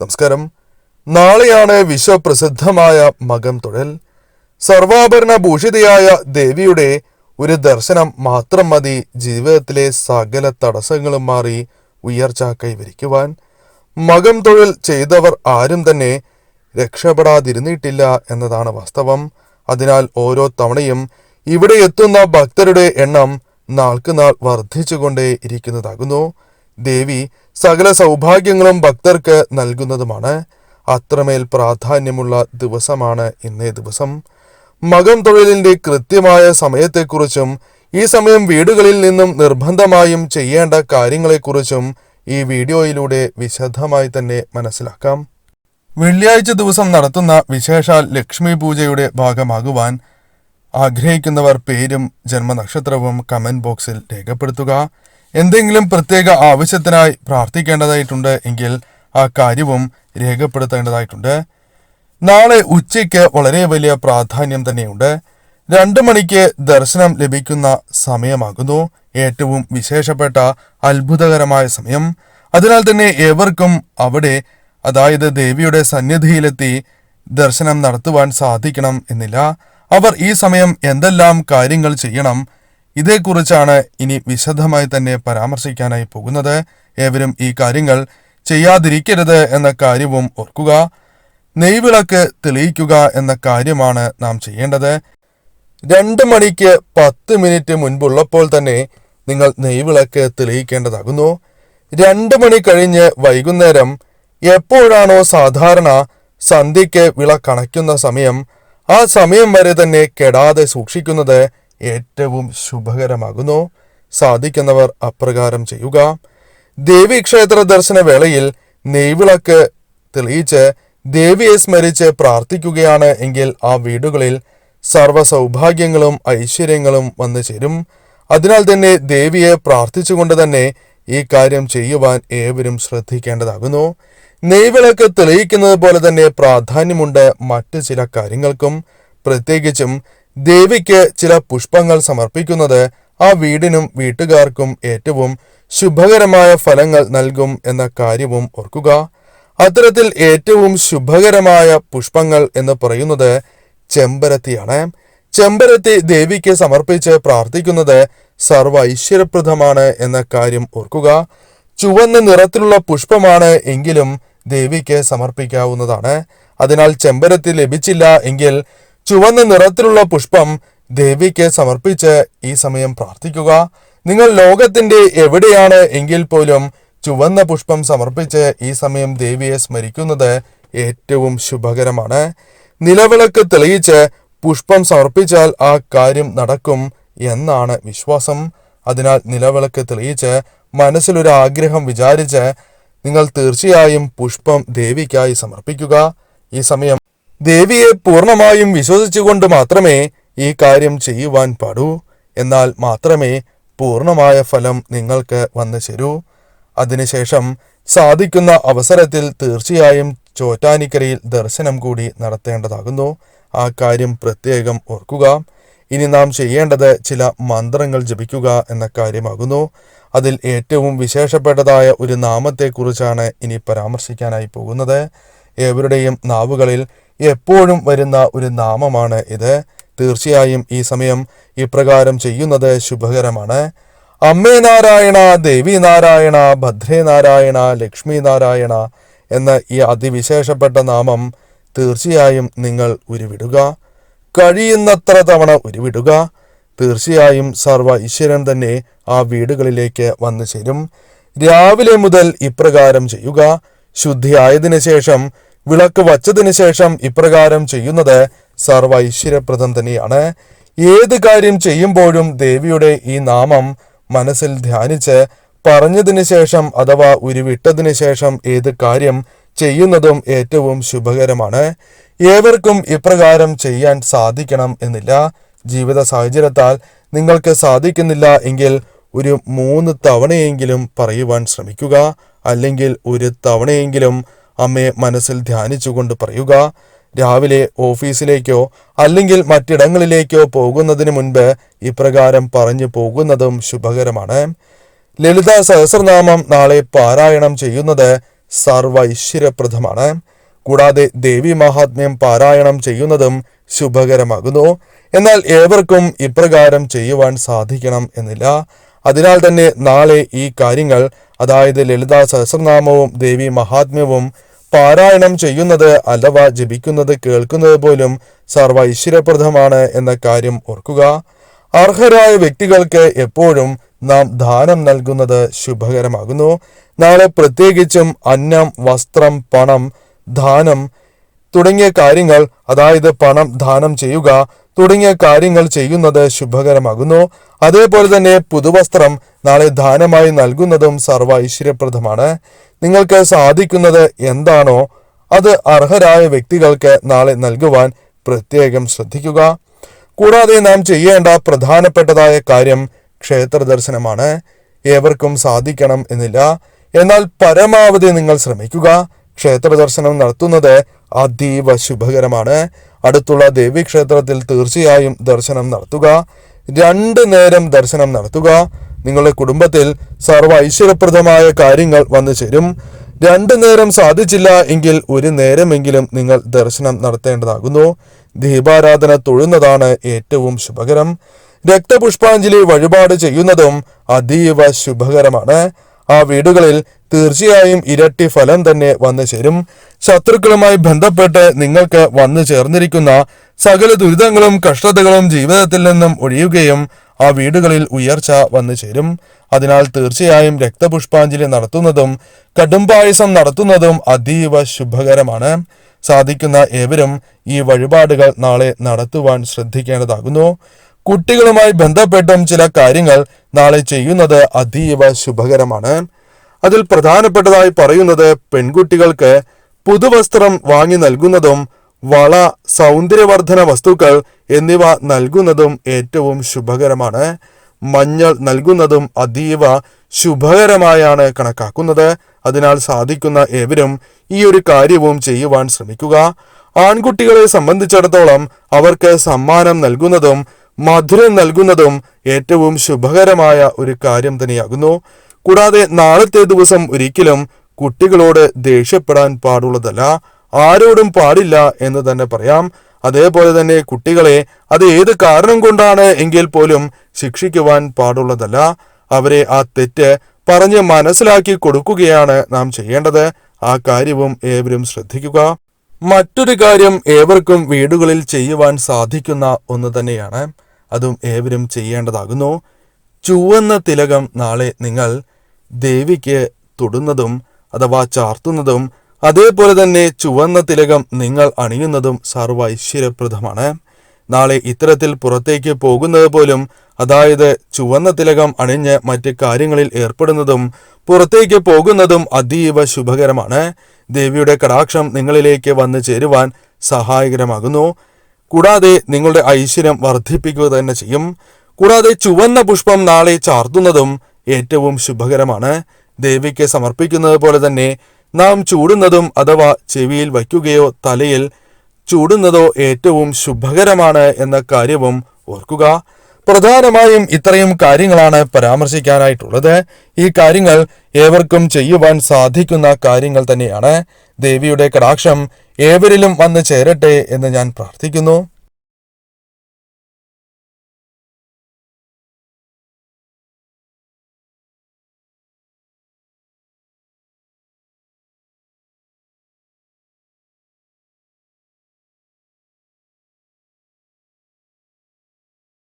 നമസ്കാരം. നാളെയാണ് വിശ്വപ്രസിദ്ധമായ മകം തുഴൽ. സർവാഭരണ ഭൂഷിതയായ ദേവിയുടെ ഒരു ദർശനം മാത്രം മതി ജീവിതത്തിലെ സകല തടസ്സങ്ങളും മാറി ഉയർച്ച കൈവരിക്കുവാൻ. മകം തൊഴിൽ ചെയ്തവർ ആരും തന്നെ രക്ഷപ്പെടാതിരുന്നിട്ടില്ല എന്നതാണ് വാസ്തവം. അതിനാൽ ഓരോ തവണയും ഇവിടെ എത്തുന്ന ഭക്തരുടെ എണ്ണം നാൾക്കുനാൾ വർദ്ധിച്ചുകൊണ്ടേ ഇരിക്കുന്നതാകുന്നു ദേവി സകല സൗഭാഗ്യങ്ങളും ഭക്തർക്ക് നൽകുന്നതുമാണ്. അത്രമേൽ പ്രാധാന്യമുള്ള ദിവസമാണ് ഇന്നേ ദിവസം. മകം തൊഴിലിന്റെ കൃത്യമായ സമയത്തെക്കുറിച്ചും ഈ സമയം വീടുകളിൽ നിന്നും നിർബന്ധമായും ചെയ്യേണ്ട കാര്യങ്ങളെക്കുറിച്ചും ഈ വീഡിയോയിലൂടെ വിശദമായി തന്നെ മനസ്സിലാക്കാം. വെള്ളിയാഴ്ച ദിവസം നടത്തുന്ന വിശേഷാൽ ലക്ഷ്മി പൂജയുടെ ഭാഗമാകുവാൻ ആഗ്രഹിക്കുന്നവർ പേരും ജന്മനക്ഷത്രവും കമന്റ് ബോക്സിൽ രേഖപ്പെടുത്തുക. എന്തെങ്കിലും പ്രത്യേക ആവശ്യത്തിനായി പ്രാർത്ഥിക്കേണ്ടതായിട്ടുണ്ട് എങ്കിൽ ആ കാര്യവും രേഖപ്പെടുത്തേണ്ടതായിട്ടുണ്ട്. നാളെ ഉച്ചയ്ക്ക് വളരെ വലിയ പ്രാധാന്യം തന്നെയുണ്ട്. രണ്ടു മണിക്ക് ദർശനം ലഭിക്കുന്ന സമയമാകുന്നു. ഏറ്റവും വിശേഷപ്പെട്ട അത്ഭുതകരമായ സമയം. അതിനാൽ തന്നെ ഏവർക്കും അവിടെ അതായത് ദേവിയുടെ സന്നിധിയിലെത്തി ദർശനം നടത്തുവാൻ സാധിക്കണം എന്നില്ല. അവർ ഈ സമയം എന്തെല്ലാം കാര്യങ്ങൾ ചെയ്യണം ഇതേക്കുറിച്ചാണ് ഇനി വിശദമായി തന്നെ പരാമർശിക്കാനായി പോകുന്നത്. ഏവരും ഈ കാര്യങ്ങൾ ചെയ്യാതിരിക്കരുത് എന്ന കാര്യവും ഓർക്കുക. നെയ്വിളക്ക് തെളിയിക്കുക എന്ന കാര്യമാണ് നാം ചെയ്യേണ്ടത്. രണ്ട് മണിക്ക് പത്ത് മിനിറ്റ് മുൻപുള്ളപ്പോൾ തന്നെ നിങ്ങൾ നെയ്വിളക്ക് തെളിയിക്കേണ്ടതാകുന്നു. രണ്ട് മണി കഴിഞ്ഞ് വൈകുന്നേരം എപ്പോഴാണോ സാധാരണ സന്ധ്യയ്ക്ക് വിളക്കണയ്ക്കുന്ന സമയം ആ സമയം വരെ തന്നെ കെടാതെ സൂക്ഷിക്കുന്നത് ഏറ്റവും ശുഭകരമാകുന്നു. സാധിക്കുന്നവർ അപ്രകാരം ചെയ്യുക. ദേവീക്ഷേത്ര ദർശന വേളയിൽ നെയ്വിളക്ക് തെളിയിച്ച് ദേവിയെ സ്മരിച്ച് പ്രാർത്ഥിക്കുകയാണ് എങ്കിൽ ആ വീടുകളിൽ സർവ സൗഭാഗ്യങ്ങളും ഐശ്വര്യങ്ങളും വന്നു ചേരും. അതിനാൽ തന്നെ ദേവിയെ പ്രാർത്ഥിച്ചുകൊണ്ട് തന്നെ ഈ കാര്യം ചെയ്യുവാൻ ഏവരും ശ്രദ്ധിക്കേണ്ടതാകുന്നു. നെയ്വിളക്ക് തെളിയിക്കുന്നത് പോലെ തന്നെ പ്രാധാന്യമുണ്ട് മറ്റ് ചില കാര്യങ്ങൾക്കും. പ്രത്യേകിച്ചും ദേവിക്ക് ചില പുഷ്പങ്ങൾ സമർപ്പിക്കുന്നത് ആ വീടിനും വീട്ടുകാർക്കും ഏറ്റവും ശുഭകരമായ ഫലങ്ങൾ നൽകും എന്ന കാര്യവും ഓർക്കുക. അത്തരത്തിൽ ഏറ്റവും ശുഭകരമായ പുഷ്പങ്ങൾ എന്ന് പറയുന്നത് ചെമ്പരത്തിയാണ്. ചെമ്പരത്തി ദേവിക്ക് സമർപ്പിച്ച് പ്രാർത്ഥിക്കുന്നത് സർവ ഐശ്വര്യപ്രദമാണ് എന്ന കാര്യം ഓർക്കുക. ചുവന്ന നിറത്തിലുള്ള പുഷ്പമാണ് എങ്കിലും ദേവിക്ക് സമർപ്പിക്കാവുന്നതാണ്. അതിനാൽ ചെമ്പരത്തി ലഭിച്ചില്ല എങ്കിൽ ചുവന്ന നിറത്തിലുള്ള പുഷ്പം ദേവിക്ക് സമർപ്പിച്ച് ഈ സമയം പ്രാർത്ഥിക്കുക. നിങ്ങൾ ലോകത്തിന്റെ എവിടെയാണ് എങ്കിൽ പോലും ചുവന്ന പുഷ്പം സമർപ്പിച്ച് ഈ സമയം ദേവിയെ സ്മരിക്കുന്നത് ഏറ്റവും ശുഭകരമാണ്. നിലവിളക്ക് തെളിയിച്ച് പുഷ്പം സമർപ്പിച്ചാൽ ആ കാര്യം നടക്കും എന്നാണ് വിശ്വാസം. അതിനാൽ നിലവിളക്ക് തെളിയിച്ച് മനസ്സിലൊരു ആഗ്രഹം വിചാരിച്ച് നിങ്ങൾ തീർച്ചയായും പുഷ്പം ദേവിക്കായി സമർപ്പിക്കുക. ഈ സമയം ദേവിയെ പൂർണമായും വിശ്വസിച്ചുകൊണ്ട് മാത്രമേ ഈ കാര്യം ചെയ്യുവാൻ പാടൂ. എന്നാൽ മാത്രമേ പൂർണമായ ഫലം നിങ്ങൾക്ക് വന്നു ചേരൂ. അതിനുശേഷം സാധിക്കുന്ന അവസരത്തിൽ തീർച്ചയായും ചോറ്റാനിക്കരയിൽ ദർശനം കൂടി നടത്തേണ്ടതാകുന്നു. ആ കാര്യം പ്രത്യേകം ഓർക്കുക. ഇനി നാം ചെയ്യേണ്ടത് ചില മന്ത്രങ്ങൾ ജപിക്കുക എന്ന കാര്യമാകുന്നു. അതിൽ ഏറ്റവും വിശേഷപ്പെട്ടതായ ഒരു നാമത്തെക്കുറിച്ചാണ് ഇനി പരാമർശിക്കാനായി പോകുന്നത്. ഏവരുടെയും നാവുകളിൽ എപ്പോഴും വരുന്ന ഒരു നാമമാണ് ഇത്. തീർച്ചയായും ഈ സമയം ഇപ്രകാരം ചെയ്യുന്നത് ശുഭകരമാണ്. അമ്മേ നാരായണ ദേവി നാരായണ ഭദ്രേ നാരായണ ലക്ഷ്മി നാരായണ എന്ന ഈ അതിവിശേഷപ്പെട്ട നാമം തീർച്ചയായും നിങ്ങൾ ഉരുവിടുക. കഴിയുന്നത്ര തവണ ഉരുവിടുക. തീർച്ചയായും സർവ ഈശ്വരൻ തന്നെ ആ വീടുകളിലേക്ക് വന്നു ചേരും. രാവിലെ മുതൽ ഇപ്രകാരം ചെയ്യുക. ശുദ്ധിയായതിനു ശേഷം വിളക്ക് വച്ചതിന് ശേഷം ഇപ്രകാരം ചെയ്യുന്നത് സർവ ഐശ്വര്യപ്രദം തന്നെയാണ് ഏത് കാര്യം ചെയ്യുമ്പോഴും ദേവിയുടെ ഈ നാമം മനസ്സിൽ ധ്യാനിച്ച് പറഞ്ഞതിന് ശേഷം അഥവാ ഉരുവിട്ടതിന് ശേഷം ഏത് കാര്യം ചെയ്യുന്നതും ഏറ്റവും ശുഭകരമാണ്. ഏവർക്കും ഇപ്രകാരം ചെയ്യാൻ സാധിക്കണം എന്നില്ല. ജീവിത സാഹചര്യത്താൽ നിങ്ങൾക്ക് സാധിക്കുന്നില്ല എങ്കിൽ ഒരു മൂന്ന് തവണയെങ്കിലും പറയുവാൻ ശ്രമിക്കുക. അല്ലെങ്കിൽ ഒരു തവണയെങ്കിലും അമ്മയെ മനസ്സിൽ ധ്യാനിച്ചുകൊണ്ട് പറയുക രാവിലെ ഓഫീസിലേക്കോ അല്ലെങ്കിൽ മറ്റിടങ്ങളിലേക്കോ പോകുന്നതിന് മുൻപ് ഇപ്രകാരം പറഞ്ഞു പോകുന്നതും ശുഭകരമാണ്. ലളിത സഹസ്രനാമം നാളെ പാരായണം ചെയ്യുന്നത് സർവൈശ്വര്യപ്രദമാണ്. കൂടാതെ ദേവി മഹാത്മ്യം പാരായണം ചെയ്യുന്നതും ശുഭകരമാകുന്നു. എന്നാൽ ഏവർക്കും ഇപ്രകാരം ചെയ്യുവാൻ സാധിക്കണം എന്നില്ല. അതിനാൽ തന്നെ നാളെ ഈ കാര്യങ്ങൾ അതായത് ലളിത സഹസ്രനാമവും ദേവി മഹാത്മ്യവും പാരായണം ചെയ്യുന്നത് അഥവാ ജപിക്കുന്നത് കേൾക്കുന്നത് പോലും സർവ ഐശ്വര്യപ്രദമാണ് എന്ന കാര്യം ഓർക്കുക. അർഹരായ വ്യക്തികൾക്ക് എപ്പോഴും നാം ദാനം നൽകുന്നത് ശുഭകരമാകുന്നു. നാളെ പ്രത്യേകിച്ചും അന്നം വസ്ത്രം പണം ദാനം തുടങ്ങിയ കാര്യങ്ങൾ അതായത് പണം ദാനം ചെയ്യുക തുടങ്ങിയ കാര്യങ്ങൾ ചെയ്യുന്നത് ശുഭകരമാകുന്നു. അതേപോലെ തന്നെ പുതുവസ്ത്രം നാളെ ദാനമായി നൽകുന്നതും സർവ ഐശ്വര്യപ്രദമാണ് നിങ്ങൾക്ക് സാധിക്കുന്നത് എന്താണോ അത് അർഹരായ വ്യക്തികൾക്ക് നാളെ നൽകുവാൻ പ്രത്യേകം ശ്രദ്ധിക്കുക. കൂടാതെ നാം ചെയ്യേണ്ട പ്രധാനപ്പെട്ടതായ കാര്യം ക്ഷേത്ര ദർശനമാണ് ഏവർക്കും സാധിക്കണം എന്നില്ല. എന്നാൽ പരമാവധി നിങ്ങൾ ശ്രമിക്കുക. ക്ഷേത്ര ദർശനം നടത്തുന്നത് അതീവ ശുഭകരമാണ്. അടുത്തുള്ള ദേവീക്ഷേത്രത്തിൽ തീർച്ചയായും ദർശനം നടത്തുക. രണ്ട് നേരം ദർശനം നടത്തുക. നിങ്ങളുടെ കുടുംബത്തിൽ സർവ ഐശ്വര്യപ്രദമായ കാര്യങ്ങൾ വന്നു ചേരും. രണ്ടു നേരം സാധിച്ചില്ല എങ്കിൽ ഒരു നേരമെങ്കിലും നിങ്ങൾ ദർശനം നടത്തേണ്ടതാകുന്നു. ദീപാരാധന തൊഴുന്നതാണ് ഏറ്റവും ശുഭകരം. രക്തപുഷ്പാഞ്ജലി വഴിപാട് ചെയ്യുന്നതും അതീവ ശുഭകരമാണ്. ആ വീടുകളിൽ തീർച്ചയായും ഇരട്ടി ഫലം തന്നെ വന്നു ചേരും. ശത്രുക്കളുമായി ബന്ധപ്പെട്ട് നിങ്ങൾക്ക് വന്നു ചേർന്നിരിക്കുന്ന സകല ദുരിതങ്ങളും കഷ്ടതകളും ജീവിതത്തിൽ നിന്നും ഒഴിയുകയും ആ വീടുകളിൽ ഉയർച്ച വന്നു ചേരും. അതിനാൽ തീർച്ചയായും രക്തപുഷ്പാഞ്ജലി നടത്തുന്നതും കടുംപായസം നടത്തുന്നതും അതീവ ശുഭകരമാണ്. സാധിക്കുന്ന ഏവരും ഈ വഴിപാടുകൾ നാളെ നടത്തുവാൻ ശ്രദ്ധിക്കേണ്ടതാകുന്നു. കുട്ടികളുമായി ബന്ധപ്പെട്ടും ചില കാര്യങ്ങൾ നാളെ ചെയ്യുന്നത് അതീവ ശുഭകരമാണ്. അതിൽ പ്രധാനപ്പെട്ടതായി പറയുന്നത് പെൺകുട്ടികൾക്ക് പുതുവസ്ത്രം വാങ്ങി നൽകുന്നതും വള സൗന്ദര്യവർദ്ധന വസ്തുക്കൾ എന്നിവ നൽകുന്നതും ഏറ്റവും ശുഭകരമാണ്. മഞ്ഞൾ നൽകുന്നതും അതീവ ശുഭകരമായാണ് കണക്കാക്കുന്നത്. അതിനാൽ സാധിക്കുന്ന ഏവരും ഈ ഒരു കാര്യവും ചെയ്യുവാൻ ശ്രമിക്കുക. ആൺകുട്ടികളെ സംബന്ധിച്ചിടത്തോളം അവർക്ക് സമ്മാനം നൽകുന്നതും മധുരം നൽകുന്നതും ഏറ്റവും ശുഭകരമായ ഒരു കാര്യം തന്നെയാകുന്നു. കൂടാതെ നാളത്തെ ദിവസം ഒരിക്കലും കുട്ടികളോട് ദേഷ്യപ്പെടാൻ പാടുള്ളതല്ല. ആരോടും പാടില്ല എന്ന് തന്നെ പറയാം. അതേപോലെ തന്നെ കുട്ടികളെ അത് ഏത് കാരണം കൊണ്ടാണ് എങ്കിൽ പോലും ശിക്ഷിക്കുവാൻ പാടുള്ളതല്ല. അവരെ ആ തെറ്റ് പറഞ്ഞ് മനസ്സിലാക്കി കൊടുക്കുകയാണ് നാം ചെയ്യേണ്ടത്. ആ കാര്യവും ഏവരും ശ്രദ്ധിക്കുക. മറ്റൊരു കാര്യം ഏവർക്കും വീടുകളിൽ ചെയ്യുവാൻ സാധിക്കുന്ന ഒന്ന് തന്നെയാണ്. അതും ഏവരും ചെയ്യേണ്ടതാകുന്നു. ചുവന്ന തിലകം നാളെ നിങ്ങൾ ദേവിക്ക് തൊടുന്നതും അഥവാ ചാർത്തുന്നതും അതേപോലെ തന്നെ ചുവന്ന തിലകം നിങ്ങൾ അണിയുന്നതും സർവ ഐശ്വര്യപ്രദമാണ്. നാളെ ഇത്തരത്തിൽ പുറത്തേക്ക് പോകുന്നത് പോലും അതായത് ചുവന്ന തിലകം അണിഞ്ഞ് മറ്റ് കാര്യങ്ങളിൽ ഏർപ്പെടുന്നതും പുറത്തേക്ക് പോകുന്നതും അതീവ ശുഭകരമാണ്. ദേവിയുടെ കടാക്ഷം നിങ്ങളിലേക്ക് വന്നു ചേരുവാൻ സഹായകരമാകുന്നു. കൂടാതെ നിങ്ങളുടെ ഐശ്വര്യം വർദ്ധിപ്പിക്കുക തന്നെ ചെയ്യും. കൂടാതെ ചുവന്ന പുഷ്പം നാളെ ചാർത്തുന്നതും ഏറ്റവും ശുഭകരമാണ്. ദേവിക്ക് സമർപ്പിക്കുന്നത് പോലെ തന്നെ നാം ചൂടുന്നതും അഥവാ ചെവിയിൽ വയ്ക്കുകയോ തലയിൽ ചൂടുന്നതോ ഏറ്റവും ശുഭകരമാണ് എന്ന കാര്യവും ഓർക്കുക. പ്രധാനമായും ഇത്രയും കാര്യങ്ങളാണ് പരാമർശിക്കാനായിട്ടുള്ളത്. ഈ കാര്യങ്ങൾ ഏവർക്കും ചെയ്യുവാൻ സാധിക്കുന്ന കാര്യങ്ങൾ തന്നെയാണ്. ദേവിയുടെ കടാക്ഷം ഏവരിലും വന്ന് ചേരട്ടെ എന്ന് ഞാൻ പ്രാർത്ഥിക്കുന്നു.